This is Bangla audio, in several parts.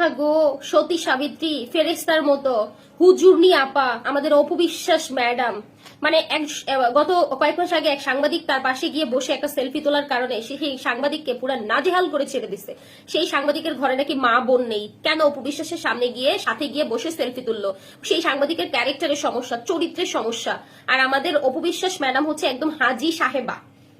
আহা গো সতী সাবিত্রী ফেরেস্তার মতো। হুজুরনি আপা, আমাদের অপবিশ্বাস ম্যাডাম। মানে এক গত কয়েক মাস আগে এক সাংবাদিক তার পাশে গিয়ে বসে একটা সেলফি তোলার কারণে সেই সাংবাদিককে পুরো নাজেহাল করে ছেড়ে দিছে। সেই সাংবাদিকের ঘরে নাকি মা, বোন নেই। কেন অপবিশ্বাসের সামনে গিয়ে সাথে গিয়ে বসে সেলফি তুললো? সেই সাংবাদিকের ক্যারেক্টারের সমস্যা, চরিত্রের সমস্যা। আর আমাদের অপবিশ্বাস ম্যাডাম হচ্ছে একদম হাজি সাহেবা।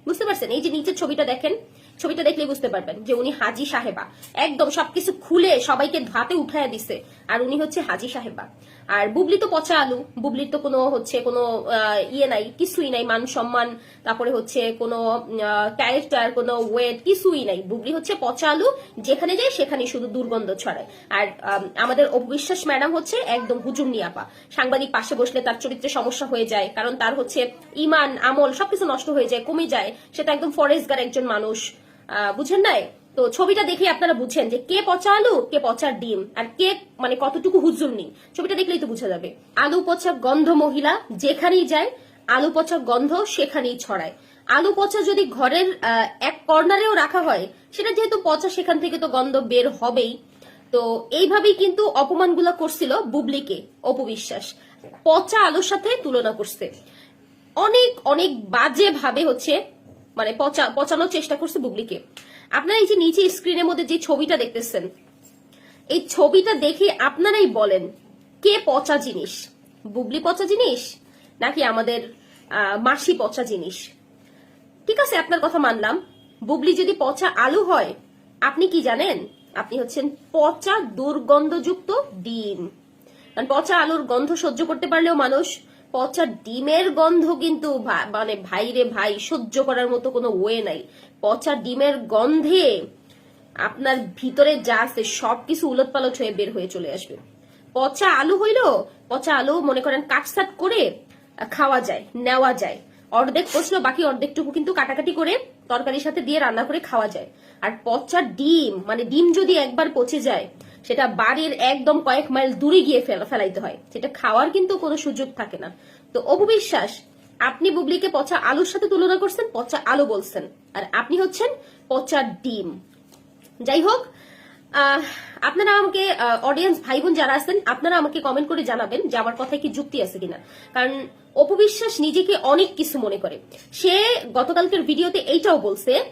বুঝতে পারছেন? এই যে নিচের ছবিটা দেখেন ছবিটা দেখলে বুঝতে পারবেন যে উনি হাজি সাহেবা। একদম সবকিছু খুলে সবাইকে ভাতে উঠায় দিছে। আর উনি হচ্ছে হাজি সাহেবা। আর বুবলি তো পচা আলু। বুবলির তো কোনো হচ্ছে কোনো ইয়ে নাই কিছুই নাই মান সম্মান তারপরে হচ্ছে কোনো ক্যারেক্টার কোনো ওয়েট কিছুই নাই। বুবলি হচ্ছে পচা আলু যেখানে যায় সেখানে শুধু দুর্গন্ধ ছড়ায়। আর আম, আমাদের অবিশ্বাস ম্যাডাম হচ্ছে একদম হুজুর নিয়াপা। সাংবাদিক পাশে বসলে তার চরিত্রে সমস্যা হয়ে যায় কারণ তার হচ্ছে ইমান আমল সবকিছু নষ্ট হয়ে যায় কমে যায়। সেটা একদম ফরেস্টগার একজন মানুষ। বুঝেন নাই? তো ছবিটা দেখে আপনারা বুঝছেন যে কে পচা আলু, কে পচা ডিম, আর কে মানে কতটুকু হুজুর নেই। ছবিটা দেখলেই তো বোঝা যাবে। আলু পচা গন্ধ মহিলা যেখানেই যায়, আলু পচা গন্ধ সেখানেই ছড়ায়। আলু পচা যদি ঘরের এক কর্নারেও রাখা হয়, সেটা যেহেতু পচা সেখান থেকে তো গন্ধ বের হবেই। তো এইভাবেই কিন্তু অপমানগুলো করছিল বুবলিকে অপবিশ্বাস পচা আলুর সাথে তুলনা করছে। অনেক অনেক বাজে ভাবে হচ্ছে মানে পচা, পচানোর চেষ্টা করছে বুবলিকে। আপনারা এই যে নিচে স্ক্রিনের মধ্যে যে ছবিটা দেখতেছেন, এই ছবিটা দেখে আপনারাই বলেন, কে পচা জিনিস? বুবলি পচা জিনিস? নাকি আমাদের মাসি পচা জিনিস? ঠিক আছে, আপনার কথা মানলাম। বুবলি যদি পচা আলু হয়, আপনি কি জানেন? আপনি হচ্ছেন পচা দুর্গন্ধযুক্ত ডিম। কারণ পচা আলুর গন্ধ সহ্য করতে পারলেও মানুষ পচা ডিমের গন্ধ কিন্তু মানে ভাইরে ভাই, সহ্য করার মতো কোনো ওয়ে নাই। পচা ডিমের গন্ধে আপনার ভিতরে যা আছে সবকিছু উলট পালট হয়ে বের হয়ে চলে আসবে। পচা আলু হইল, পচা আলু মনে করেন কাটসাট করে খাওয়া যায়, নেওয়া যায়। অর্ধেক পচলো বাকি অর্ধেকটুকু কিন্তু কাটাকাটি করে তরকারির সাথে দিয়ে রান্না করে খাওয়া যায়। আর পচা ডিম মানে ডিম যদি একবার পচে যায় সেটা বাড়ির একদম কয়েক মাইল দূরে গিয়ে ফেলা- ফেলাইতে হয়। সেটা খাওয়ার কিন্তু কোনো সুযোগ থাকে না। তো অপবিশ্বাস আপনি বুবলিকে পচা আলুর সাথে তুলনা করছেন, পচা আলু বলছেন। আর আপনি হচ্ছেন পচা ডিম। যাই হোক আপনারা আমাকে অডিয়েন্স ভাই বোন যারা আছেন, আপনারা আমাকে কমেন্ট করে জানাবেন যে আমার কথায় কি যুক্তি আছে কিনা। কারণ অপবিশ্বাস নিজেকে অনেক কিছু মনে করে। সে গতকালকের ভিডিওতে এইটাও বলছে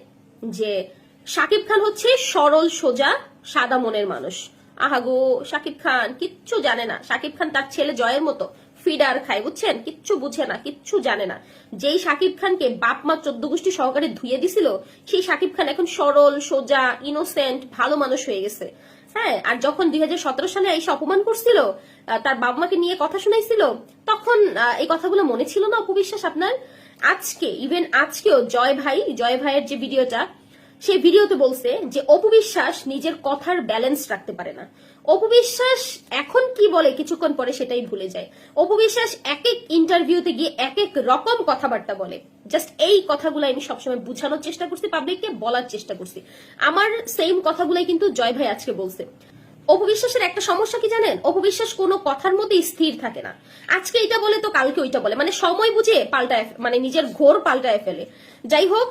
যে, শাকিব খান হচ্ছে সরল, সোজা, সাদা মনের মানুষ। আহাগো, শাকিব খান, কিচ্ছু জানে না। শাকিব খান তার ছেলে জয়ের মতো। ফিডার খায়, বুঝছেন? কিচ্ছু বুঝে না, কিচ্ছু জানে না। যেই শাকিব খানকে বাপ মা চোদ্দ গোষ্ঠী সহকারে ধুয়ে দিছিল, সেই শাকিব খান এখন সরল, সোজা ইনোসেন্ট ভালো মানুষ হয়ে গেছে। হ্যাঁ আর যখন দুই হাজার সতেরো সালে এসে অপমান করছিল তার বাবা মাকে নিয়ে কথা শোনাইছিল, তখন এই কথাগুলো মনে ছিল না অপবিশ্বাস আপনার? আজকে ইভেন আজকেও জয় ভাই, জয় ভাইয়ের যে ভিডিওটা সেই ভিডিওতে বলছে যে অপবিশ্বাস নিজের কথার ব্যালেন্স রাখতে পারে না। অপবিশ্বাস এখন কি বলে কিছুক্ষণ পরে সেটাই ভুলে যায়। অপবিশ্বাস এক এক ইন্টারভিউতে গিয়ে এক এক রকম কথাবার্তা বলে। জাস্ট এই কথাগুলো আমি সবসময় বুঝানোর চেষ্টা করছি পাবলিককে বলার চেষ্টা করছি। আমার সেম কথাগুলাই কিন্তু জয় ভাই আজকে বলছে। অপবিশ্বাসের একটা সমস্যা কি জানেন? অপবিশ্বাস কোনো কথার মধ্যে স্থির থাকে না। আজকে এটা বলে তো কালকে ওইটা বলে। মানে সময় বুঝে পাল্টায় মানে নিজের ঘোর পাল্টায় ফেলে। যাই হোক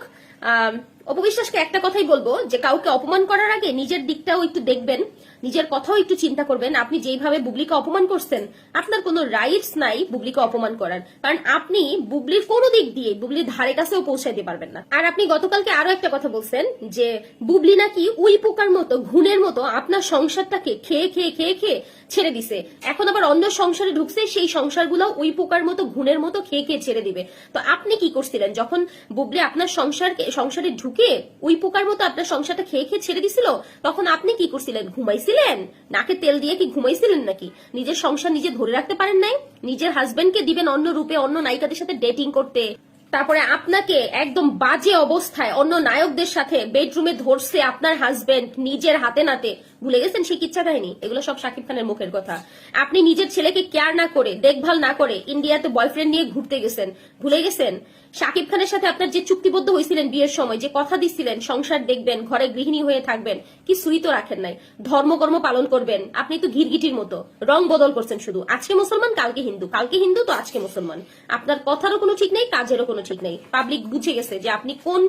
অপবিশ্বাসকে একটা কথাই বলব, যে কাউকে অপমান করার আগে নিজের দিকটাও একটু দেখবেন, নিজের কথাও একটু চিন্তা করবেন, আপনি যেইভাবে বুবলিকে অপমান করছেন, আপনার কোনো রাইটস নাই বুবলিকে অপমান করার। কারণ আপনি বুবলির কোনো দিক দিয়ে বুবলির ধারে কাছেও পৌঁছাইতে পারবেন না। আর আপনি গতকালকে আরও একটা কথা বলছেন, যে বুবলি নাকি উই পোকার মতো, ঘুণের মতো আপনার সংসারটাকে খেয়ে খেয়ে খেয়ে খেয়ে ছেড়ে দিছে। এখন আবার অন্য সংসারে ঢুকছে, সেই সংসারগুলো উই পোকার মতো, ঘুণের মতো খেয়ে খেয়ে ছেড়ে দিবে। তো আপনি কি করছিলেন? যখন বুবলি আপনার সংসারকে, সংসারে ঢুকে উই পোকার মতো আপনার সংসারটা খেয়ে খেয়ে ছেড়ে দিছিল? তখন আপনি কি করছিলেন? ঘুমাইছিলেন? নাকে তেল দিয়ে কি ঘুমাইছিলেন নাকি? নিজের সংসার নিজে ধরে রাখতে পারেন নাই? নিজের হাজবেন্ডকে দিবেন অন্য রূপে, অন্য নায়িকাদের সাথে ডেটিং করতে। তারপরে আপনাকে একদম বাজে অবস্থায় অন্য নায়কদের সাথে বেডরুমে ধরছে আপনার হাজবেন্ড নিজের হাতে নাতে। ভুলে গেছেন সেই কিচ্ছা কাহিনী এগুলো সব শাকিব খানের মুখের কথা। আপনি নিজের ছেলেকে কেয়ার না করে, দেখভাল না করে ইন্ডিয়াতে বয়ফ্রেন্ড নিয়ে ঘুরতে গেছেন। ভুলে গেছেন? শাকিব খানের সাথে আপনার যে চুক্তিবদ্ধ হয়েছিলেন বিয়ের সময়, যে কথা দিছিলেন সংসার দেখবেন, ঘরে গৃহিণী হয়ে থাকবেন, কি সুই তো রাখেন নাই। ধর্মকর্ম পালন করবেন। আপনি তো ঘিরগিটির মতো, রং বদল করছেন শুধু। আজকে মুসলমান, কালকে হিন্দু। কালকে হিন্দু তো আজকে মুসলমান। আপনার কথারও কোনো ঠিক নেই, কাজেরও কোনো ঠিক নেই। পাবলিক বুঝে গেছে যে আপনি কোন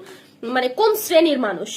মানে কোন শ্রেণির মানুষ।